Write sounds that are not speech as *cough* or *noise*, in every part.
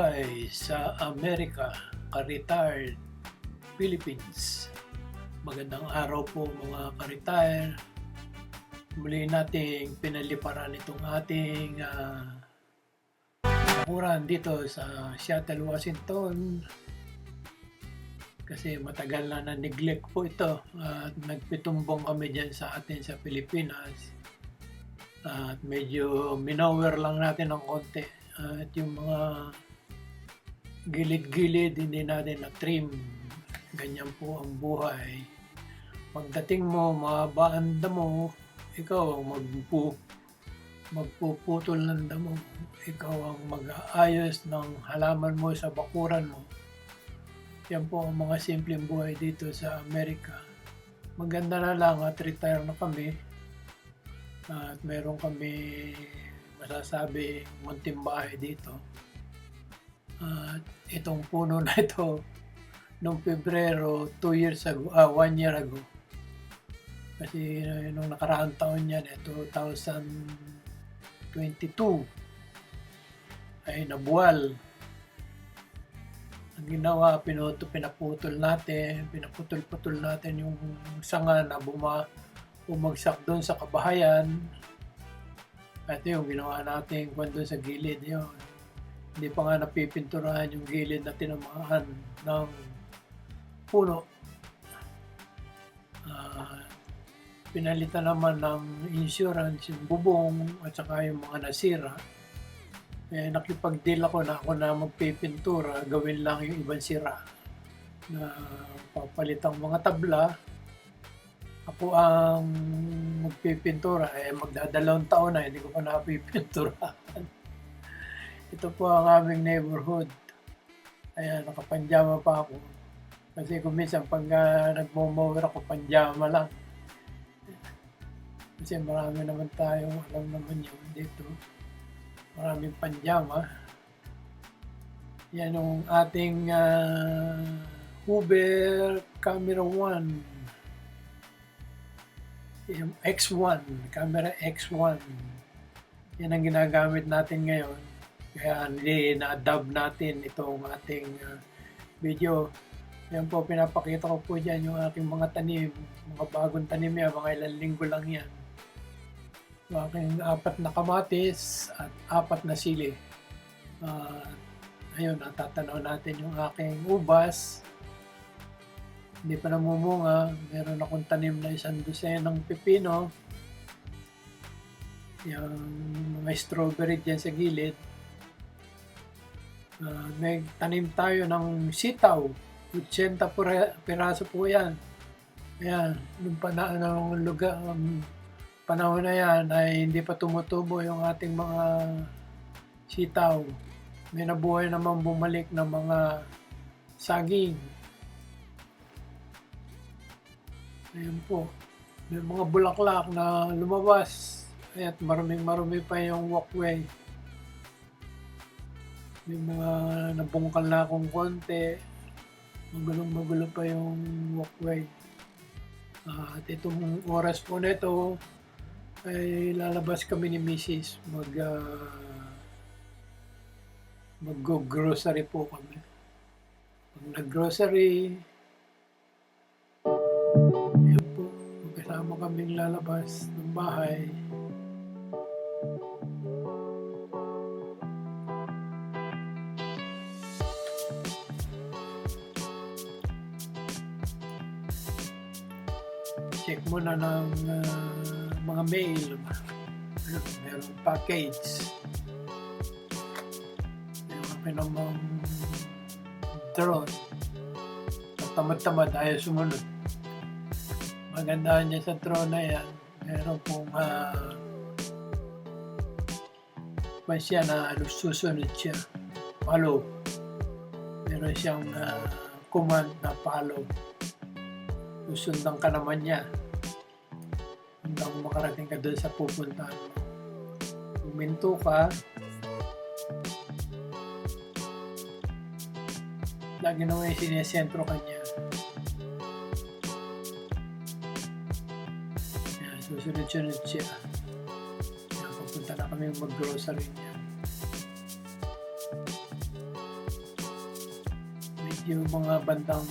buhay sa Amerika, ka-retired Philippines. Magandang araw po mga ka-retire. Muli nating pinaliparan itong ating uh, dito sa Seattle, Washington. Kasi matagal na na-neglect po ito at nagpitumbong kami dyan sa atin sa Pilipinas. At medyo minower lang natin ng konti at yung mga gilid-gilid hindi natin na-trim. Ganyan po ang buhay. Pagdating mo, mahaba ang damo, ikaw ang magpu magpuputol ng damo. Ikaw ang mag-aayos ng halaman mo sa bakuran mo. Yan po ang mga simpleng buhay dito sa Amerika. Maganda na lang at retire na kami. At meron kami masasabi munting bahay dito. At itong puno na ito, noong Pebrero, 2 years ago, ah, 1 year ago. Kasi uh, nung nakaraang taon yan, eh, 2022, ay nabuwal. Ang ginawa, pinuto, pinaputol natin, pinaputol-putol natin yung sanga na buma, bumagsak doon sa kabahayan ito yung ginawa natin kwan doon sa gilid yun. Hindi pa nga napipinturahan yung gilid na tinamaan ng puno. Uh, pinalitan naman ng insurance yung bubong at saka yung mga nasira. Eh, nakipag-deal ako na ako na magpipintura, gawin lang yung ibang sira. Na papalitang mga tabla, ako ang magpipintura, eh magdadalawang taon na, hindi ko pa napipinturahan. Ito po ang aming neighborhood. Ayan, nakapanjama pa ako. Kasi kung minsan pag uh, nagmo-mower ako, panjama lang. Kasi marami naman tayo, alam naman yun dito. Maraming panjama. Yan yung ating uh, Uber Camera 1 yung X1, camera X1. Yan ang ginagamit natin ngayon. Kaya hindi na-dub natin itong ating uh, video. Yan po, pinapakita ko po dyan yung aking mga tanim, mga bagong tanim yan, mga ilang linggo lang yan. Yung aking apat na kamatis at apat na sili. Uh, ayun, natatanaw natin yung aking ubas, hindi pa namumunga. Meron akong tanim na isang dosenang pepino. Yung mga strawberry dyan sa gilid. Uh, may tanim tayo ng sitaw. 80 piraso po yan. Ayan, nung pana ng lugar, um, panahon na yan ay hindi pa tumutubo yung ating mga sitaw. May nabuhay naman bumalik ng mga saging Ayan po. May mga bulaklak na lumabas. At maraming marami pa yung walkway. May mga nabungkal na akong konti. Magulong magulo pa yung walkway. Uh, at itong oras po nito ay lalabas kami ni Mrs. mag uh, mag-grocery po kami. Pag nag-grocery, kasama kaming lalabas ng bahay. Check muna ng uh, mga mail. Merong package. Yung akin namang drone. Tamad-tamad ayaw sumunod maganda niya sa throne na yan, meron pong uh, may siya na ano, susunod siya. Follow. Meron siyang uh, command na follow. Susundan ka naman niya hanggang makarating ka doon sa pupuntahan mo. Huminto ka, lagi naman yung sinesentro kanya. Susunod-sunod siya. Kaya papunta na kami mag-grocery niya. Medyo mga bandang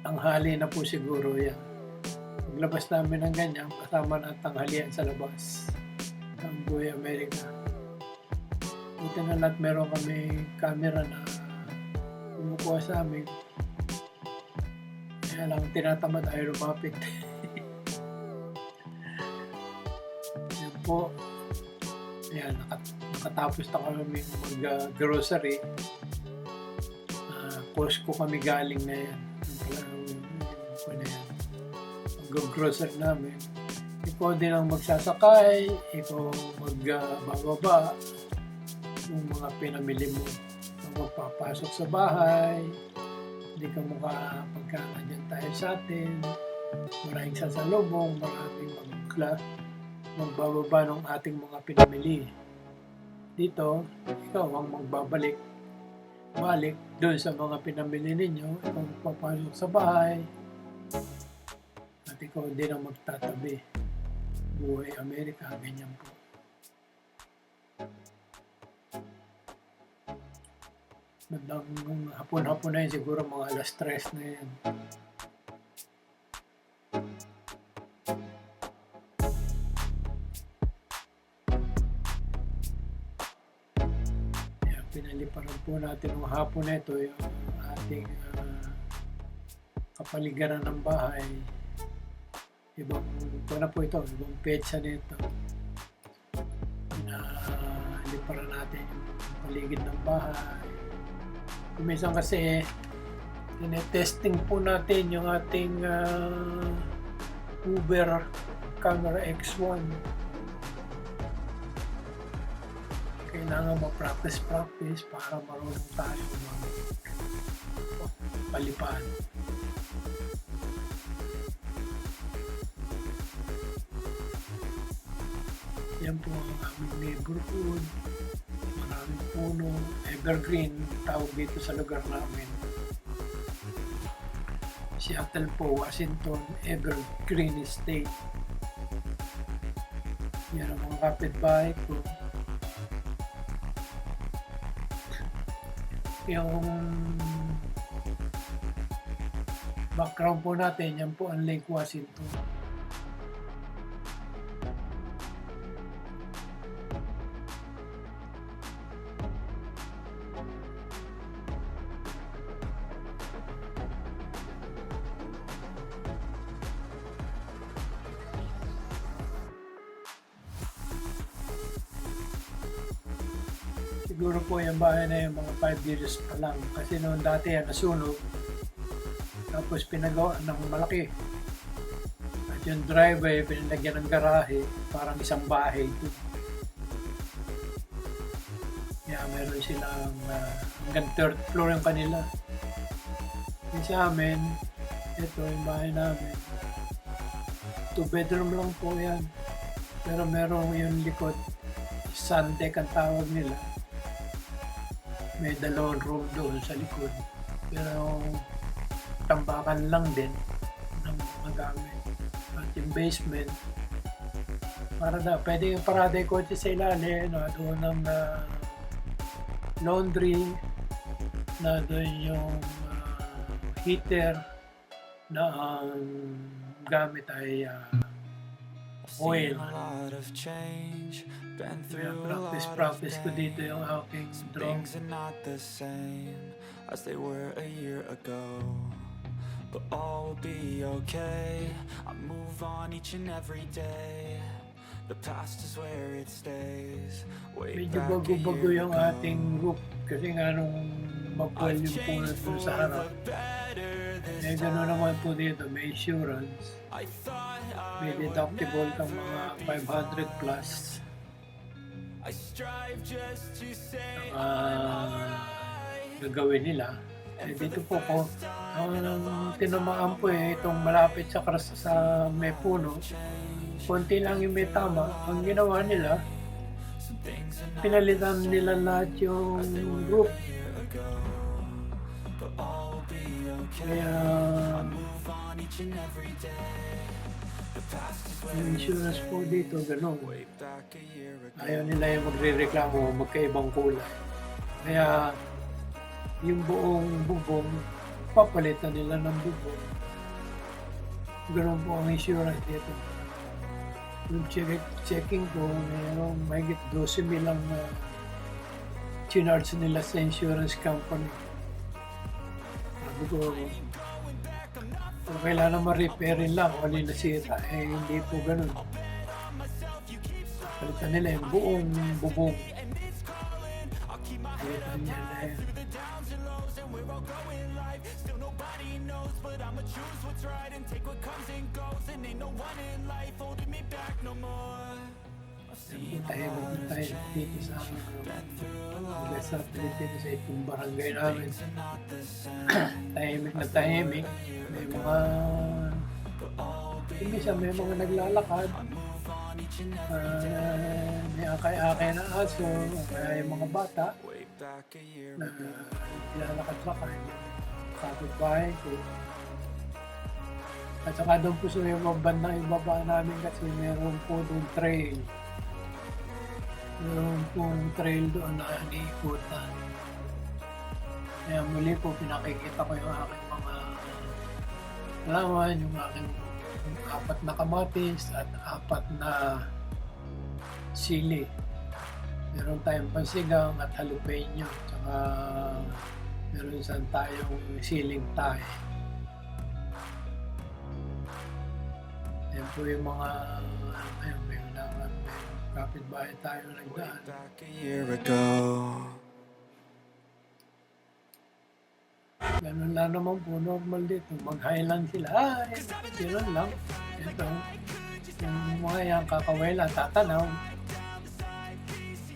tanghali na po siguro yan. Paglabas namin ng ganyan, kasama ang tanghalian sa labas. Ang Buhay Amerika. Buti na lahat meron kami camera na kumukuha sa amin. Kaya lang tinatamad tayo lumapit. *laughs* Yan po. Ayan, nakat- nakatapos na kami mag-grocery. Uh, Costco kami galing na yan. Mag-grocery namin. Ikaw din ang magsasakay, ikaw magbababa, yung mga pinamili mo. Ikaw magpapasok sa bahay, hindi ka makapagkala dyan tayo sa atin. Maraming sasalubong, maraming magla, magbababa ng ating mga pinamili. Dito, ikaw ang magbabalik balik doon sa mga pinamili ninyo, ikaw magpapasok sa bahay, at ikaw din ang magtatabi. Buhay Amerika, ganyan po. Bandang hapon-hapon na yun, siguro mga alas 3 na yan. Kaya pinaliparan po natin ng hapon na ito yung ating ah, kapaligiran ng bahay. Ibang, ito na po ito, ibang petsa nito. Pinaliparan natin yung paligid ng bahay. Kuminsan kasi, tinetesting po natin yung ating ah, Uber Camera X1 kailangan ma-practice-practice para marunong tayo mag palipad. Yan po ang aming neighborhood. Maraming puno. Evergreen, tawag dito sa lugar namin. Seattle po, Washington, Evergreen State. Yan ang mga kapitbahay ko. yung background po natin, yan po ang Lake Washington. Siguro po yung bahay na yung mga 5 years pa lang. Kasi noon dati yan nasunog. Tapos pinagawa ng malaki. At yung driveway, pinalagyan ng garahe. Parang isang bahay. Kaya meron silang ah, hanggang third floor yung kanila. Yung sa amin, ito yung bahay namin. Two bedroom lang po yan. Pero meron yung likod. Sun deck ang tawag nila may dalawang room doon sa likod. Pero tambakan lang din ng mga gamit. At yung basement, para na, pwede yung parada yung kotse sa ilalim, no, doon ng ah, laundry, na doon yung ah, heater, na ang gamit ay ah, oil. Kaya practice, practice ko dito yung aking drum. As they were a year ago, but all will be okay. I move on each and every day. The past is where it stays. Way Medyo bago-bago yung ating group kasi nga nung mag-volume po sa harap. Eh, gano'n naman po dito, may insurance. May deductible kang mga be 500 plus. Ah, gagawin nila. Eh, dito po po, ang tinamaan po eh, itong malapit sa kras sa may puno, konti lang yung may tama. Ang ginawa nila, pinalitan nila lahat yung roof. Kaya, yung insurance po dito, ago. Ayaw nila yung magre-reklamo magkaibang kulay. Kaya, yung buong bubong, papalitan nila ng bubong. Ganun po ang insurance dito. Yung check, checking ko, mayroong mahigit 12 mil ang uh, nila sa insurance company. Ko, kung kailangan ma-repairin lang ano yung nasira, eh hindi po ganun. Palitan nila yung buong bubong. Palitan niya na yan. Tahimik na tayo dito sa uh, sa dito sa itong barangay namin. tahimik na tahimik. May mga hindi siya may mga naglalakad. Ah, may akay-akay na aso, kaya yung mga bata na ago. naglalakad-lakad. Kapit-bahay ko. At saka doon po sa may bandang ibaba namin kasi meron po doon trail. Meron pong trail doon na iniikutan. Kaya muli po pinakikita ko yung aking mga halaman, yung aking apat na kamatis at apat na sili. Meron tayong pansigang at jalapeno. Tsaka meron saan tayong siling tayo. Yan po yung mga ayun, kapitbahay tayo nagdaan. back a year ago. Ganun lang naman po, normal dito. Mag-high lang sila. Ay, ganun lang. Ito, yung mga yan kakaway lang, tatanaw.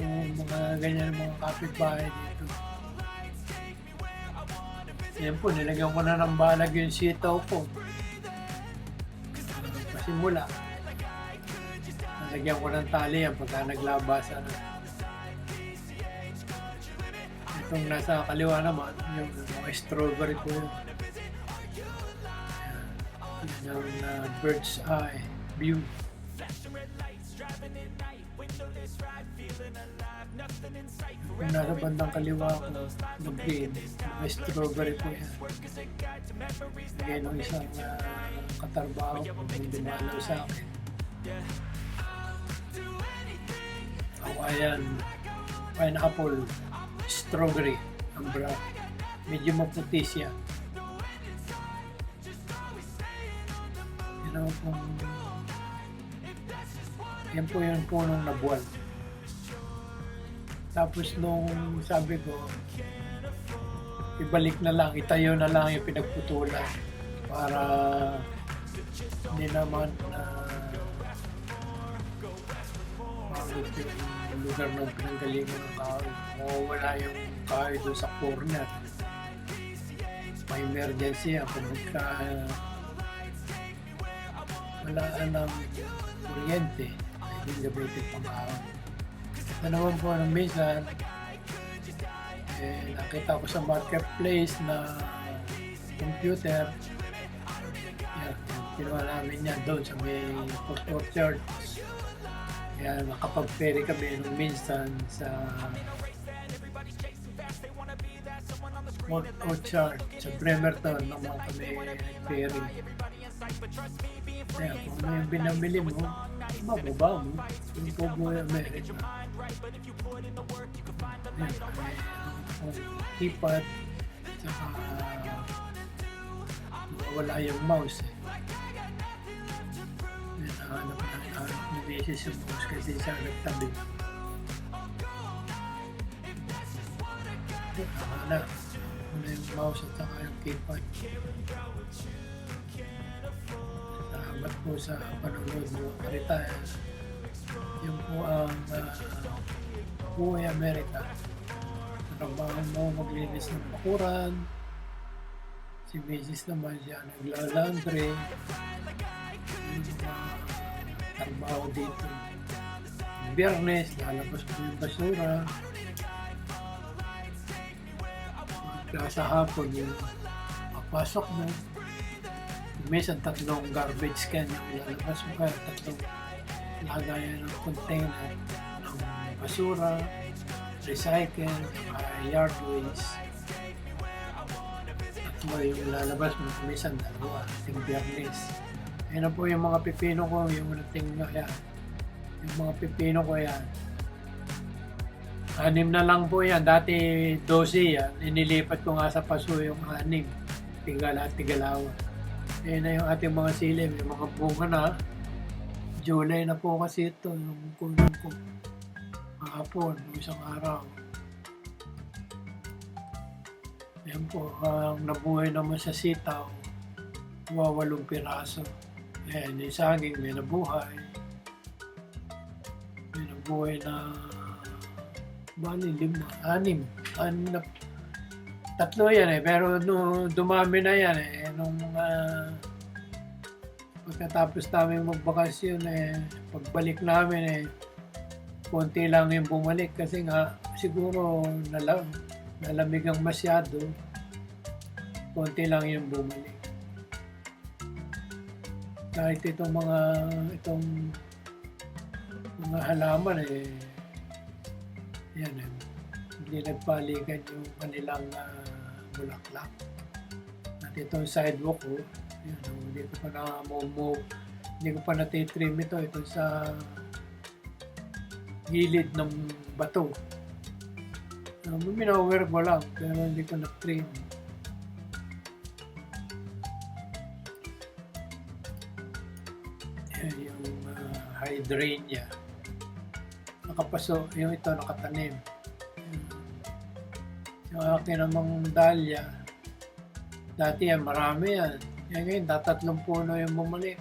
Yung mga ganyan mga kapitbahay dito. Yan po, nilagyan ko na ng balag yung sitaw ko. Pasimula. Nalagyan ko ng tali yan pagka naglabasan. Itong nasa kaliwa naman, yung mga strawberry po yun. Yan, uh, bird's eye view. Yung nasa bandang kaliwa ko, ng green, mga strawberry po yan. Bigay ng isang uh, katarbaho ko, yung dumalaw sa akin. Hawaiian, pineapple, strawberry, ang brown. Medyo maputi siya. Yan ang pong... Yan po yung punong nabuwan. Tapos nung sabi ko, ibalik na lang, itayo na lang yung pinagputulan para hindi naman na pangit yung lugar ng pinanggalingan ng kahoy. Mawawala yung kahoy doon sa corner. May emergency ako magka wala ng kuryente ay hindi gamitin pang kahoy. Ito naman po ng minsan eh, nakita ko sa marketplace na computer yan, kinuha namin yan doon sa may Port Orchard kaya nakapag-ferry kami nung minsan sa Port Orchard sa Bremerton naman kami ferry. Kaya kung ano yung binabili mo, mababa mo. Yung po mo yung America. Ayan, keypad, saka wala yung mouse eh. Yan, nahanap Mrs. yung mouse kasi siya nagtabi. Wala. Wala yung mouse at saka yung keypad. Salamat po sa panonood mo, Karitaya. Yung po ang uh, Buhay Amerika. Trabaho mo maglinis ng bakuran. Si Mrs. naman siya naglalandry. Yung trabaho dito. Biyernes, lalabas mo yung basura. Sa hapon, yung papasok mo. Minsan tatlong garbage can yung lalabas mo kaya tatlong lagayan ng container ng basura, recycle, uh, yard waste. Ba yung lalabas mo, minsan dalawa, ting biyernes. Ayan na po yung mga pipino ko, yung nating yan. Yung mga pipino ko yan. Anim na lang po yan. Dati 12 yan. Inilipat ko nga sa paso yung anim. Tigala at tigalawa. Ayan na yung ating mga silim. Yung mga bunga na. July na po kasi ito. Yung kunan ko. Kahapon, yung isang araw. Ayan po. Ang nabuhay naman sa sitaw. Wawalong piraso. Ayan, yung saging may nabuhay. May nabuhay na Bali, lima, anim. Anim tatlo yan eh. Pero nung dumami na yan eh. Nung ah, pagkatapos namin magbakasyon eh, pagbalik namin eh, konti lang yung bumalik kasi nga siguro nala, nalamigang masyado. Konti lang yung bumalik. Kahit itong mga itong mga halaman eh yan eh, hindi nagpaligan yung kanilang ah, bulaklak. At itong sidewalk ko, yan, oh, hindi ko pa na move, hindi ko pa natitrim ito, ito sa gilid ng bato. Uh, minower ko lang, pero hindi ko na-trim. Hydrangea nakapaso, yung ito nakatanim. Yung akin namang dahlia, dati yan, marami yan. Yan ngayon, tatatlong puno yung bumalik.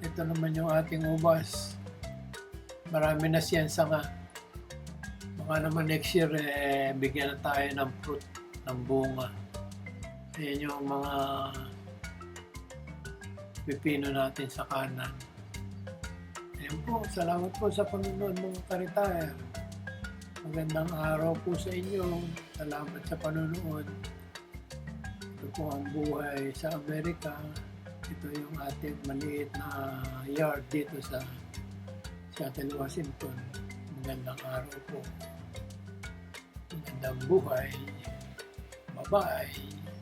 Ito naman yung ating ubas. Marami na siyansa nga. Baka naman next year, eh, bigyan na tayo ng fruit, ng bunga. Ayan yung mga pipino natin sa kanan. Po, salamat po sa panonood mga karitaya. Magandang araw po sa inyo. Salamat sa panonood. Ito po ang buhay sa Amerika. Ito yung ating maliit na yard dito sa Seattle, Washington. Magandang araw po. Magandang buhay. Bye-bye.